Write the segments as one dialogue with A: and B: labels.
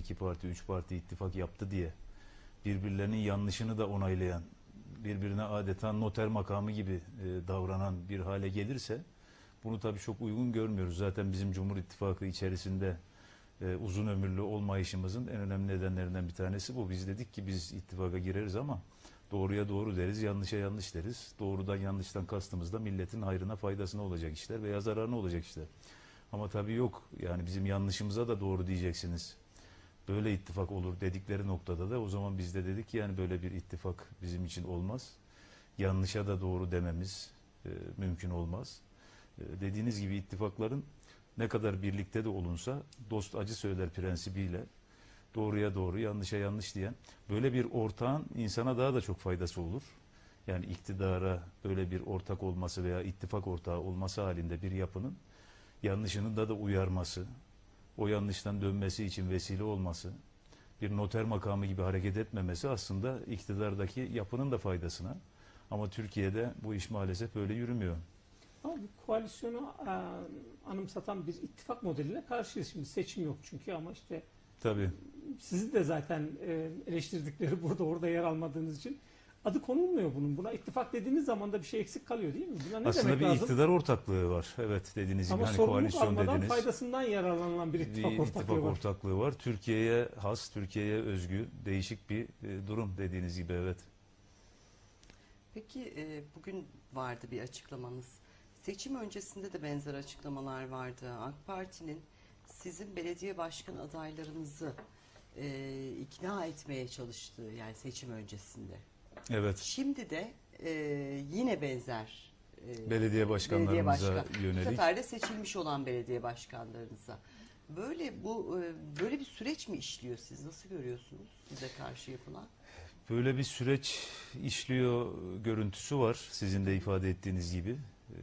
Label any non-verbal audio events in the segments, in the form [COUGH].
A: iki parti, üç parti ittifak yaptı diye birbirlerinin yanlışını da onaylayan, birbirine adeta noter makamı gibi e, davranan bir hale gelirse bunu tabii çok uygun görmüyoruz. Zaten bizim Cumhur İttifakı içerisinde e, uzun ömürlü olmayışımızın en önemli nedenlerinden bir tanesi bu. Biz dedik ki biz ittifaka gireriz ama doğruya doğru deriz, yanlışa yanlış deriz. Doğrudan yanlıştan kastımız da milletin hayrına faydasına olacak işler veya zararına olacak işler. Ama tabii yok. Yani bizim yanlışımıza da doğru diyeceksiniz. Böyle ittifak olur dedikleri noktada da o zaman biz de dedik ki yani böyle bir ittifak bizim için olmaz. Yanlışa da doğru dememiz e, mümkün olmaz. E, dediğiniz gibi ittifakların ne kadar birlikte de olunsa dost acı söyler prensibiyle doğruya doğru yanlışa yanlış diyen böyle bir ortağın insana daha da çok faydası olur. Yani iktidara böyle bir ortak olması veya ittifak ortağı olması halinde bir yapının yanlışının da da uyarması, o yanlıştan dönmesi için vesile olması, bir noter makamı gibi hareket etmemesi aslında iktidardaki yapının da faydasına. Ama Türkiye'de bu iş maalesef böyle yürümüyor.
B: Ama bu koalisyonu e, anımsatan bir ittifak modeline karşıyız. Şimdi seçim yok çünkü ama işte
A: Tabii.
B: sizi de zaten e, eleştirdikleri [LAUGHS] burada orada yer almadığınız için adı konulmuyor bunun. Buna ittifak dediğimiz zaman da bir şey eksik kalıyor değil mi? Buna ne
A: Aslında
B: demek
A: bir
B: lazım?
A: iktidar ortaklığı var. Evet dediğiniz gibi
B: Ama
A: hani
B: sorumluluk
A: koalisyon
B: almadan
A: dediniz.
B: faydasından yararlanılan bir
A: bir
B: ittifak ortaklığı
A: ittifak
B: var.
A: ortaklığı var. Türkiye'ye has, Türkiye'ye özgü değişik bir e, durum dediğiniz gibi evet.
C: Peki e, bugün vardı bir açıklamanız. Seçim öncesinde de benzer açıklamalar vardı. AK Parti'nin sizin belediye başkan adaylarınızı e, ikna etmeye çalıştığı yani seçim öncesinde.
A: Evet.
C: Şimdi de e, yine benzer e,
A: Belediye başkanlarımıza
C: Bu
A: yönelik.
C: sefer de seçilmiş olan belediye başkanlarınıza. Böyle bu e, böyle bir süreç mi işliyor siz nasıl görüyorsunuz size karşı yapılan?
A: Böyle bir süreç işliyor görüntüsü var sizin de ifade ettiğiniz gibi. Ee,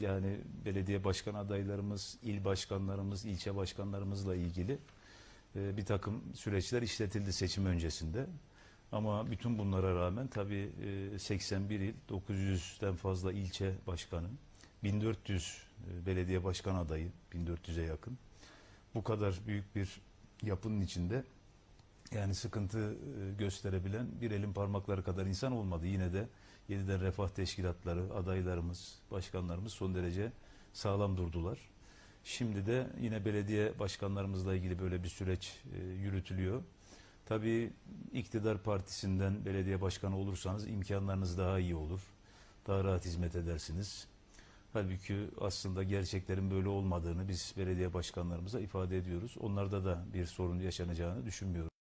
A: Yani belediye başkan adaylarımız, il başkanlarımız, ilçe başkanlarımızla ilgili e, bir takım süreçler işletildi seçim öncesinde. Ama bütün bunlara rağmen tabii e, 81 il, 900'den fazla ilçe başkanı, 1400 e, belediye başkan adayı, 1400'e yakın. Bu kadar büyük bir yapının içinde yani sıkıntı e, gösterebilen bir elin parmakları kadar insan olmadı. Yine de yeniden refah teşkilatları, adaylarımız, başkanlarımız son derece sağlam durdular. Şimdi de yine belediye başkanlarımızla ilgili böyle bir süreç e, yürütülüyor. Tabii iktidar partisinden belediye başkanı olursanız imkanlarınız daha iyi olur. Daha rahat hizmet edersiniz. Halbuki aslında gerçeklerin böyle olmadığını biz belediye başkanlarımıza ifade ediyoruz. Onlarda da bir sorun yaşanacağını düşünmüyorum.